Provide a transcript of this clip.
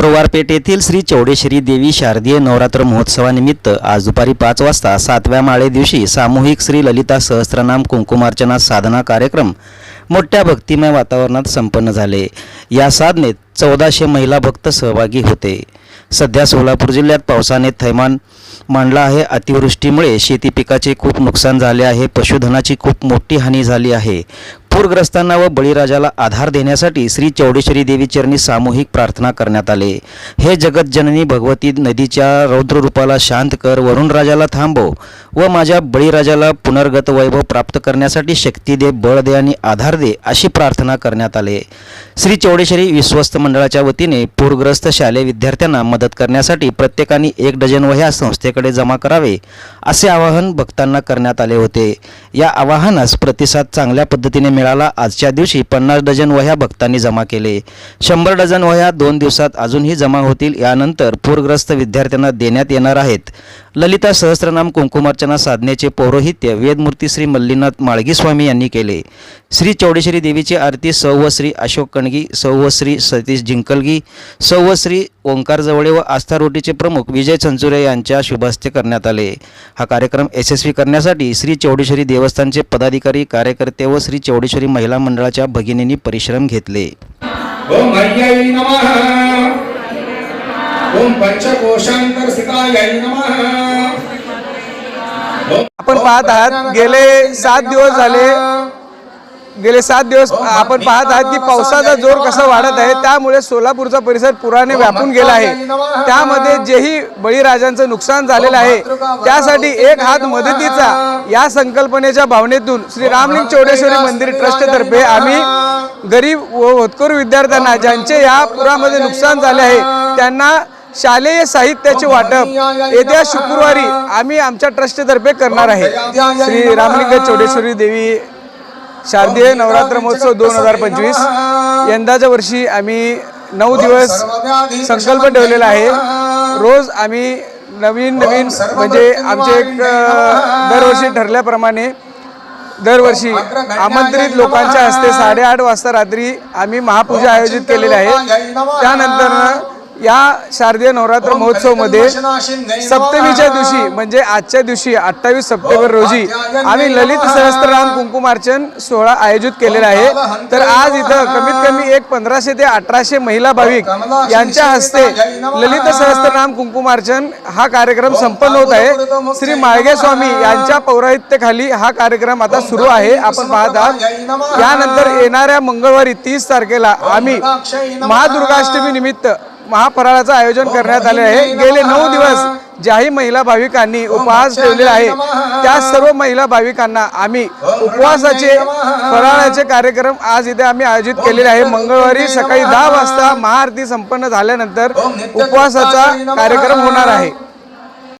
शुक्रवार येथील श्री चौडेश्वरी देवी शारदीय नवरात्र महोत्सवानिमित्त आज दुपारी पाच वाजता सातव्या माळे दिवशी सामूहिक श्री ललिता सहस्त्रनाम कुंकुमार्चना साधना कार्यक्रम मोठ्या भक्तिमय वातावरणात संपन्न झाले. या साधनेत चौदाशे महिला भक्त सहभागी होते. सध्या सोलापूर जिल्ह्यात पावसाने थैमान मांडला आहे. अतिवृष्टीमुळे शेती पिकाचे खूप नुकसान झाले आहे. पशुधनाची खूप मोठी हानी झाली आहे. पूरग्रस्तांना व बळीराजाला आधार देण्यासाठी श्री चौडेश्वरी देवी चरणी सामूहिक प्रार्थना करण्यात आले. हे जगतजननी भगवती नदीच्या रौद्ररूपाला शांत कर वरुणराजाला थांबव व माझ्या बळीराजाला पुनर्गत वैभव प्राप्त करण्यासाठी शक्ती दे बळ दे आणि आधार दे अशी प्रार्थना करण्यात आले. श्री चौडेश्वरी विश्वस्त मंडळाच्या वतीने पूरग्रस्त शालेय विद्यार्थ्यांना मदत करण्यासाठी प्रत्येकाने एक डझन वह्या संस्थेकडे जमा करावे असे आवाहन भक्तांना करण्यात आले होते. या आवाहनास प्रतिसाद चांगल्या पद्धतीने मिळाला आजच्या दिवशी पन्नास डझन वह्या भक्तांनी जमा केले. शंभर डझन वह्या दोन दिवसात अजूनही जमा होतील यानंतर पूरग्रस्त विद्यार्थ्यांना देण्यात येणार आहेत. ललिता सहस्त्रनाम कुंकुमार्चना साधनेचे पौरोहित्य वेदमूर्ती श्री मल्लीनाथ माळगी स्वामी यांनी केले. श्री चौडेश्वरी देवीची आरती सौव श्री अशोक कणगी सौव श्री सतीश जिंकलगी सौव श्री ओंकार जवळे व आस्था रोटीचे प्रमुख विजय चंचुरे यांच्या शुभास्ते करण्यात आले. हा कार्यक्रम यशस्वी करण्यासाठी श्री चौडेश्वरी देवस्थानचे पदाधिकारी कार्यकर्ते व श्री चौडेश्वरी महिला मंडळाच्या भगिनींनी परिश्रम घेतले. ओम नमः. आपण पाहत आहात गेले सात दिवस झाले. गेले सात दिवस आपण पाहत आहात की पावसाचा जोर कसा वाढत आहे त्यामुळे सोलापूरचा परिसर पुराने व्यापून गेला आहे. त्यामध्ये जेही बळीराजांचं नुकसान झालेलं आहे त्यासाठी एक हात मदतीचा या संकल्पनेच्या भावनेतून श्री रामलिंग चौडेश्वरी मंदिर ट्रस्टतर्फे आम्ही गरीब व होतकरू विद्यार्थ्यांना ज्यांचे या पुरामध्ये नुकसान झाले आहे त्यांना शालेय साहित्याचे वाटप. येत्या शुक्रवारी आम्ही आमच्या ट्रस्टतर्फे करणार आहे. श्री रामलिंग चौडेश्वरी देवी शारदीय नवरात्र महोत्सव दोन हजार पंचवीस. यंदाच्या वर्षी आम्ही नऊ दिवस संकल्प ठेवलेला आहे. रोज आम्ही नवीन नवीन म्हणजे आमचे एक दरवर्षी ठरल्याप्रमाणे दरवर्षी आमंत्रित लोकांच्या हस्ते साडेआठ वाजता रात्री आम्ही महापूजा आयोजित केलेली आहे. त्यानंतर या शारदीय नवरात्र महोत्सवमध्ये सप्तमीच्या दिवशी म्हणजे आजच्या दिवशी अठ्ठावीस सप्टेंबर रोजी आम्ही ललित सहस्त्रनाम कुंकुमार्चन सोहळा आयोजित केलेला आहे. तर आज इथं कमीत कमी एक पंधराशे ते अठराशे महिला भाविक यांच्या हस्ते ललित सहस्त्रनाम कुंकुमार्चन हा कार्यक्रम संपन्न होत आहे. श्री माळगे स्वामी यांच्या पौराहित्याखाली हा कार्यक्रम आता सुरू आहे. आपण पाहत आहात. यानंतर येणाऱ्या मंगळवारी तीस तारखेला आम्ही महादुर्गाष्टमी निमित्त महाफराळाचं आयोजन करण्यात आले आहे. गेले नऊ दिवस ज्याही महिला भाविकांनी उपवास ठेवलेला आहे. त्या सर्व महिला भाविकांना आम्ही उपवासाचे फराळाचे कार्यक्रम आज इथे आम्ही आयोजित केलेले आहे. मंगळवारी सकाळी दहा वाजता महाआरती संपन्न झाल्यानंतर उपवासाचा कार्यक्रम होणार आहे.